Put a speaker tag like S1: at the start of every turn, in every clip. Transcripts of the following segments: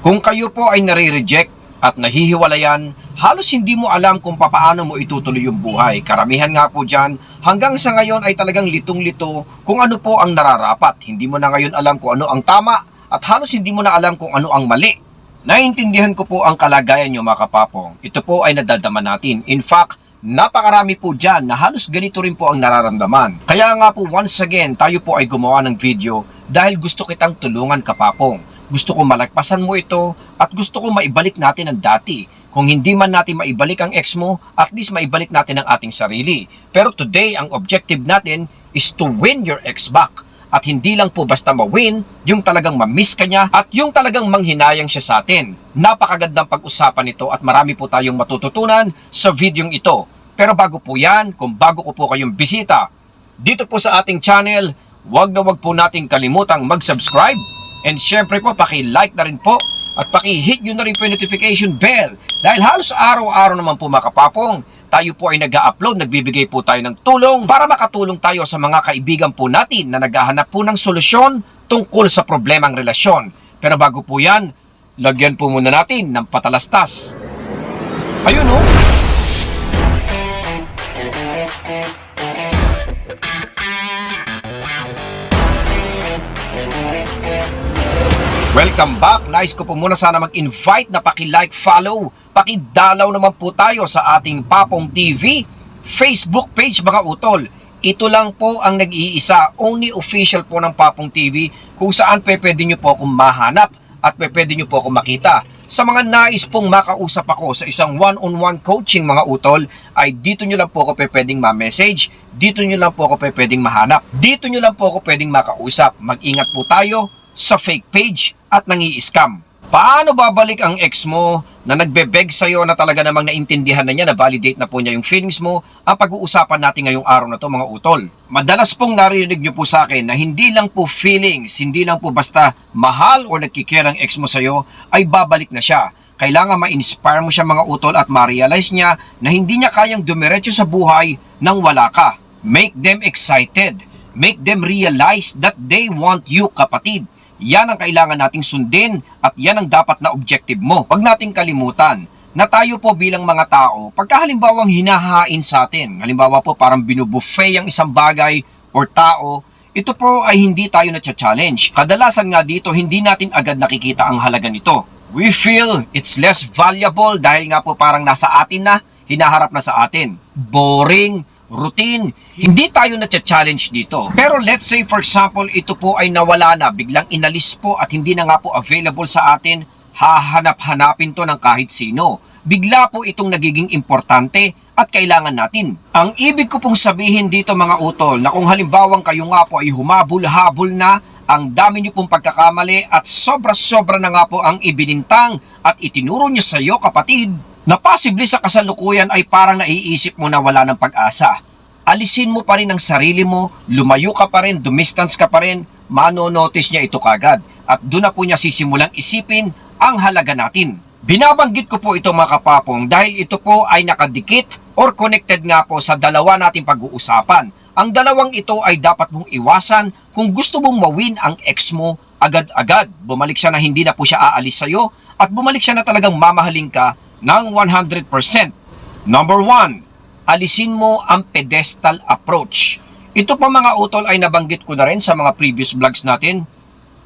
S1: Kung kayo po ay nare-reject at nahihiwalayan, halos hindi mo alam kung papaano mo itutuloy yung buhay. Karamihan nga po dyan, hanggang sa ngayon ay talagang litong-lito kung ano po ang nararapat. Hindi mo na ngayon alam kung ano ang tama at halos hindi mo na alam kung ano ang mali. Naiintindihan ko po ang kalagayan nyo mga kapapong. Ito po ay nadadama natin. In fact, napakarami po dyan na halos ganito rin po ang nararamdaman. Kaya nga po once again, tayo po ay gumawa ng video dahil gusto kitang tulungan kapapong. Gusto ko malagpasan mo ito at gusto ko maibalik natin ang dati. Kung hindi man natin maibalik ang ex mo, at least maibalik natin ang ating sarili. Pero today, ang objective natin is to win your ex back. At hindi lang po basta ma-win, yung talagang ma-miss ka niya at yung talagang manghinayang siya sa atin. Napakagandang pag-usapan ito at marami po tayong matututunan sa videong ito. Pero bago po yan, kung bago ko po kayong bisita, dito po sa ating channel, wag na wag po nating kalimutang mag-subscribe and syempre po paki-like na rin po at paki-hit nyo na rin po yung notification bell dahil halos araw-araw naman po mga kapapong tayo po ay nag upload nagbibigay po tayo ng tulong para makatulong tayo sa mga kaibigan po natin na naghahanap po ng solusyon tungkol sa problemang relasyon. Pero bago po yan, lagyan po muna natin ng patalastas. Ayun oh. Welcome back. Nice ko po muna sana mag-invite na paki-like, follow, paki-dalaw naman po tayo sa ating Papong TV Facebook page mga utol. Ito lang po ang nag-iisa, only official po ng Papong TV kung saan pe pwede nyo po akong mahanap at pe pwede nyo po akong makita. Sa mga nais pong makausap ako sa isang one-on-one coaching mga utol, ay dito nyo lang po ako pwedeng ma-message, dito nyo lang po ako pwedeng mahanap, dito nyo lang po ako pwedeng makausap. Mag-ingat po tayo sa fake page at nangi-scam. Paano babalik ang ex mo na nagbe-beg sa'yo na talaga namang naintindihan na niya, na validate na po niya yung feelings mo, ang pag-uusapan natin ngayong araw na to mga utol. Madalas pong narinig niyo po sa akin na hindi lang po feelings, hindi lang po basta mahal o nagkikare ang ex mo sa'yo, ay babalik na siya. Kailangan ma-inspire mo siya mga utol at ma-realize niya na hindi niya kayang dumiretso sa buhay nang wala ka. Make them excited. Make them realize that they want you kapatid. Yan ang kailangan nating sundin at yan ang dapat na objective mo. Huwag nating kalimutan na tayo po bilang mga tao, pagka halimbawang hinahain sa atin, halimbawa po parang binubuffet ang isang bagay or tao, ito po ay hindi tayo na-challenge. Kadalasan nga dito, hindi natin agad nakikita ang halaga nito. We feel it's less valuable dahil nga po parang nasa atin na, hinaharap na sa atin. Boring, routine. Hindi tayo na-challenge dito. Pero let's say for example, ito po ay nawala na, biglang inalis po at hindi na nga po available sa atin, hahanap-hanapin to ng kahit sino. Bigla po itong nagiging importante at kailangan natin. Ang ibig ko pong sabihin dito mga utol na kung halimbawang kayo nga po ay humabol-habol na, ang dami niyo pong pagkakamali at sobra-sobra na nga po ang ibinintang at itinuro niyo sa iyo kapatid na posible sa kasalukuyan ay parang naiisip mo na wala ng pag-asa. Alisin mo pa rin ang sarili mo, lumayo ka pa rin, dumistance ka pa rin, manonotice niya ito kagad at doon na po niya sisimulang isipin ang halaga natin. Binabanggit ko po ito mga kapapong dahil ito po ay nakadikit or connected nga po sa dalawa nating pag-uusapan. Ang dalawang ito ay dapat mong iwasan kung gusto mong mawin ang ex mo agad-agad. Bumalik siya na hindi na po siya aalis sa'yo at bumalik siya na talagang mamahalin ka ng 100%. Number 1, alisin mo ang pedestal approach. Ito pa mga utol ay nabanggit ko na rin sa mga previous vlogs natin.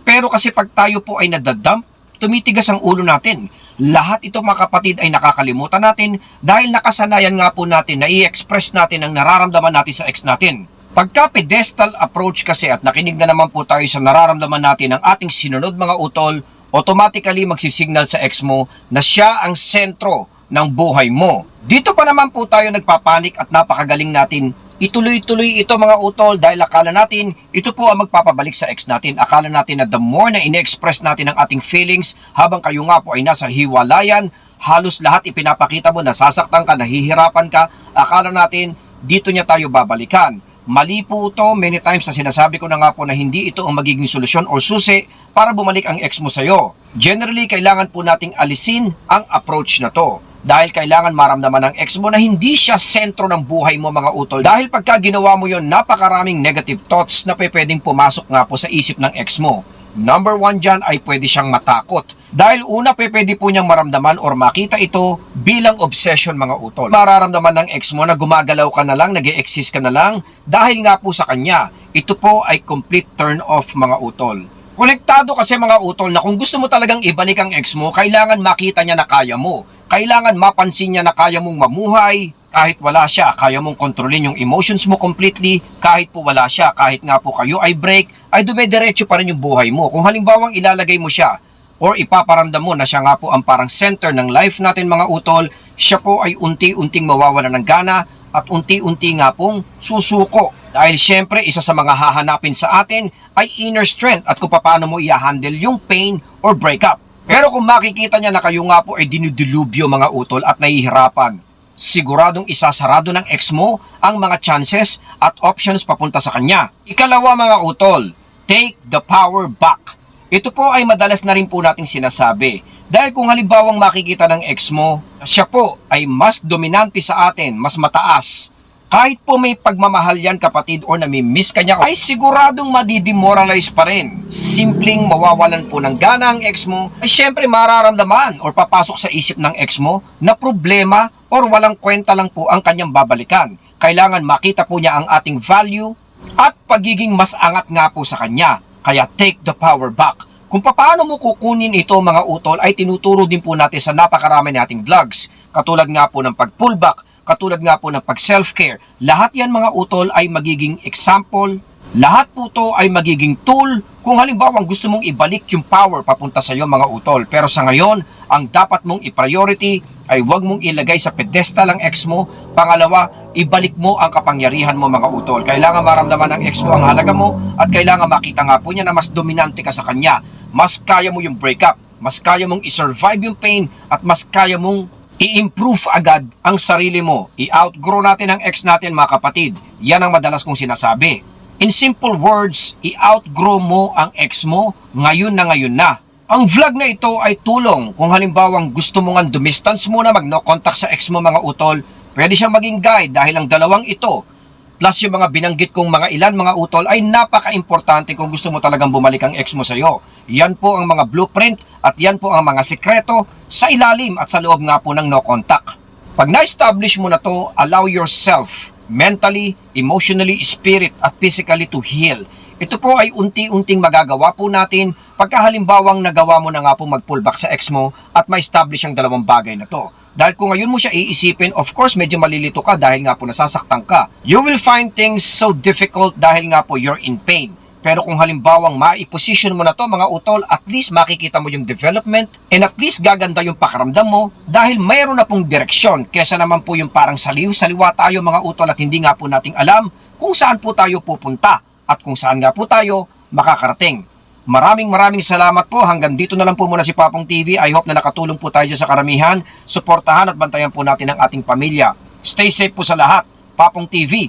S1: Pero kasi pag tayo po ay nadadump, tumitigas ang ulo natin. Lahat ito mga kapatid ay nakakalimutan natin dahil nakasanayan nga po natin na i-express natin ang nararamdaman natin sa ex natin. Pagka pedestal approach kasi at nakinig na naman po tayo sa nararamdaman natin ng ating sinunod mga utol, automatically magsisignal sa ex mo na siya ang sentro ng buhay mo. Dito pa naman po tayo nagpapanik at napakagaling natin Ituloy-tuloy ito mga utol dahil akala natin ito po ang magpapabalik sa ex natin. Akala natin na the more na ine-express natin ang ating feelings habang kayo nga po ay nasa hiwalayan, halos lahat ipinapakita mo, nasasaktan ka, nahihirapan ka, akala natin dito niya tayo babalikan. Mali po ito, many times na sinasabi ko na nga po na hindi ito ang magiging solusyon o susi para bumalik ang ex mo sa'yo. Generally, kailangan po nating alisin ang approach na to dahil kailangan maramdaman ng ex mo na hindi siya sentro ng buhay mo mga utol. Dahil pagka ginawa mo yon napakaraming negative thoughts na pwedeng pumasok nga po sa isip ng ex mo. Number one dyan ay pwede siyang matakot. Dahil una, pe, pwede po niyang maramdaman or makita ito bilang obsession mga utol. Mararamdaman ng ex mo na gumagalaw ka na lang, nag exist ka na lang dahil nga po sa kanya. Ito po ay complete turn off mga utol. Konektado kasi mga utol na kung gusto mo talagang ibalik ang ex mo, kailangan makita niya na kaya mo. Kailangan mapansin niya na kaya mong mamuhay, kahit wala siya, kaya mong kontrolin yung emotions mo completely, kahit po wala siya, kahit nga po kayo ay break, ay dumediretso pa rin yung buhay mo. Kung halimbawang ilalagay mo siya, or ipaparamdam mo na siya nga po ang parang center ng life natin mga utol, siya po ay unti-unting mawawala ng gana at unti-unti nga pong susuko. Dahil syempre, isa sa mga hahanapin sa atin ay inner strength at kung paano mo i-handle yung pain or breakup. Pero kung makikita niya na kayo nga po ay dinudilubyo mga utol at nahihirapan, siguradong isasarado ng ex mo ang mga chances at options papunta sa kanya. Ikalawa mga utol, take the power back. Ito po ay madalas na rin po nating sinasabi. Dahil kung halimbawang makikita ng ex mo, siya po ay mas dominante sa atin, mas mataas. Kahit po may pagmamahal yan kapatid or nami-miss ka niya, ay siguradong madidemoralize pa rin. Simpleng mawawalan po ng gana ang ex mo, ay syempre mararamdaman or papasok sa isip ng ex mo na problema or walang kwenta lang po ang kanyang babalikan. Kailangan makita po niya ang ating value at pagiging mas angat nga po sa kanya. Kaya take the power back. Kung paano mo kukunin ito mga utol ay tinuturo din po natin sa napakarami nating vlogs. Katulad nga po ng pag-pullback, katulad nga po ng pag-self-care. Lahat yan mga utol ay magiging example. Lahat po to ay magiging tool kung halimbawa gusto mong ibalik yung power papunta sa iyo mga utol. Pero sa ngayon, ang dapat mong i-priority ay huwag mong ilagay sa pedestal ang ex mo. Pangalawa, ibalik mo ang kapangyarihan mo mga utol. Kailangan maramdaman ng ex mo ang halaga mo at kailangan makita nga po niya na mas dominante ka sa kanya. Mas kaya mo yung breakup, mas kaya mong i-survive yung pain at mas kaya mong i-improve agad ang sarili mo. I-outgrow natin ang ex natin mga kapatid. Yan ang madalas kong sinasabi. In simple words, i-outgrow mo ang ex mo ngayon na ngayon na. Ang vlog na ito ay tulong kung halimbawang gusto mo nga dumistance muna mag-no contact sa ex mo mga utol. Pwede siyang maging guide dahil ang dalawang ito plus yung mga binanggit kong mga ilan mga utol ay napaka-importante kung gusto mo talagang bumalik ang ex mo sa iyo. Yan po ang mga blueprint at yan po ang mga sekreto sa ilalim at sa loob nga po ng no contact. Pag na-establish mo na to, allow yourself mentally, emotionally, spirit at physically to heal. Ito po ay unti-unting magagawa po natin pagka halimbawang nagawa mo na nga po mag-pullback sa ex mo at ma-establish ang dalawang bagay na to. Dahil kung ngayon mo siya iisipin, of course, medyo malilito ka dahil nga po nasasaktan ka. You will find things so difficult dahil nga po you're in pain. Pero kung halimbawang maiposition mo na to mga utol, at least makikita mo yung development and at least gaganda yung pakaramdam mo dahil mayroon na pong direksyon kesa naman po yung parang saliw, saliwa tayo mga utol at hindi nga po nating alam kung saan po tayo pupunta at kung saan nga po tayo makakarating. Maraming maraming salamat po. Hanggang dito na lang po muna si Papong TV. I hope na nakatulong po tayo sa karamihan. Suportahan at bantayan po natin ang ating pamilya. Stay safe po sa lahat. Papong TV,